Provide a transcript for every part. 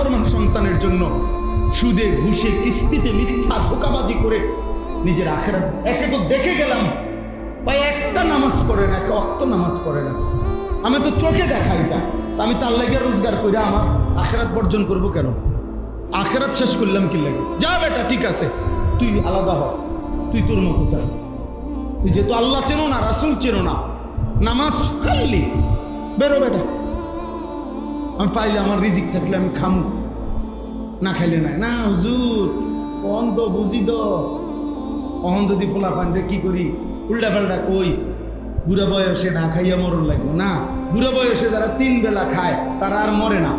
নাফরমান সন্তানের জন্য সুদে, ঘুষে, কিস্তিতে মিথ্যা ধোকাবাজি করে নিজের আখেরাত একে তো দেখে গেলাম। ভাই, একটা নামাজ পড়ে না একটা অক্ত নামাজ পড়ে না। আমি তো চোখে দেখা এটা আমি তার লাগে রোজগার করে, আমার আখেরাত বর্জন করব কেন? আখেরাত শেষ করলাম কি লাগে? যা বেটা, ঠিক আছে। তুই আলাদা হ, তুই তোর মতো থাক তুই যেহেতু আল্লাহ চেনো না, রাসুল চেনো না, নামাজ খাল্লি বেরো বেটা। আমি পাইলে আমার রিজিক থাকলে আমি খামু। না খাইলে নাই। না, হুজুর অন তো বুঝি তো। অহন যদি পোলা পান্ডে কি করি? উল্টা পাল্টা কই, বুড়া বয়সে না খাইয়া মরণ লাগবে। না, বুড়া বয়সে যারা তিন বেলা খায়, তারা আর মরে না।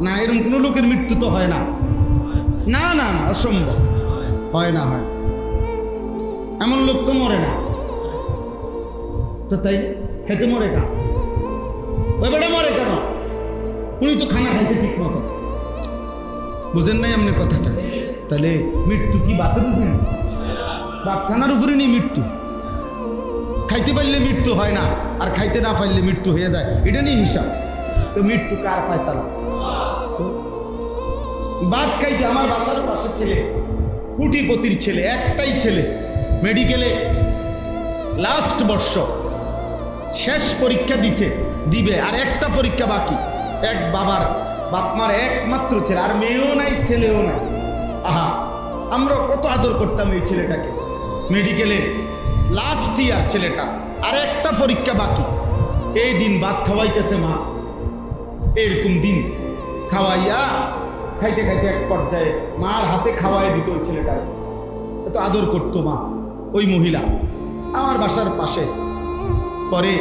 না এরকম কোনো লোকের মৃত্যু তো হয় না। না না না, অসম্ভব। হয় না, হয়। এমন লোক তো মরে না। তো তাই, খেতে মরে কেন ওই মরে কেন? উনি তো খানা খাইছে ঠিক মতো। বুঝেন নাই আপনি কথাটা? তাহলে মৃত্যু কি বাতে বুঝেন বাপ খানার উপরে নেই মৃত্যু। খাইতে পারলে মৃত্যু হয় না, আর খাইতে না পারলে মৃত্যু হয়ে যায়। এটা নিয়ে হিসাব। তো মৃত্যু কার ফায়সালা? তো খাইতে আমার বাসার পাশের ছেলে, কুটিপতির ছেলে, একটাই ছেলে, মেডিকেলে লাস্ট বর্ষ, শেষ পরীক্ষা দিছে, দিবে, আর একটা পরীক্ষা বাকি। এক বাবার বাপমার একমাত্র ছেলে, আর মেয়েও নাই, ছেলেও নাই। আহা, আমরা কত আদর করতাম এই ছেলেটাকে। মেডিকেলে লাস্ট ইয়ার ছেলেটা, আর একটা পরীক্ষা বাকি। এই দিন ভাত খাওয়াইতেছে মা। এরকম দিন খাওয়াইয়া খাইতে খাইতে এক পর্যায়ে মার হাতে খাওয়াই দিত ওই ছেলেটাকে এত আদর করতো মা ওই মহিলা। আমার বাসার পাশে পরে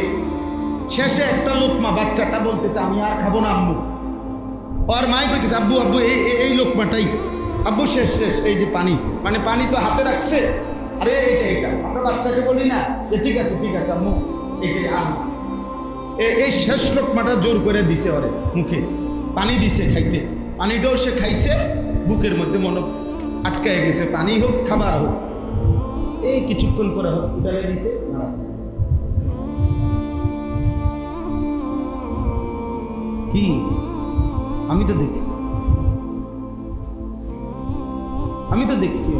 শেষে একটা লোক মা বাচ্চাটা বলতেছে, আমি আর খাব না আম্মু। ওর মাই কইতেছে, আব্বু আব্বু, এই, এই- লোকমাটাই। আব্বু, শেষ শেষ, এই যে পানি। মানে পানি তো হাতে রাখছে? আরে, এইটা এটা আমরা বাচ্চাকে বলি না। যে ঠিক আছে ঠিক আছে, আম্মু, এটাই এ- এই শেষ লোকমাটা জোর করে দিছে ওরে, মুখে। পানি দিছে খাইতে। পানিটাও সে খাইছে, বুকের মধ্যে মনে আটকায় গেছে। পানি হোক, খাবার হোক। এই কিছুক্ষণ পরে হসপিটালে দিছে, মারা গেছে। কি আমি তো দেখছি আমি তো দেখছি।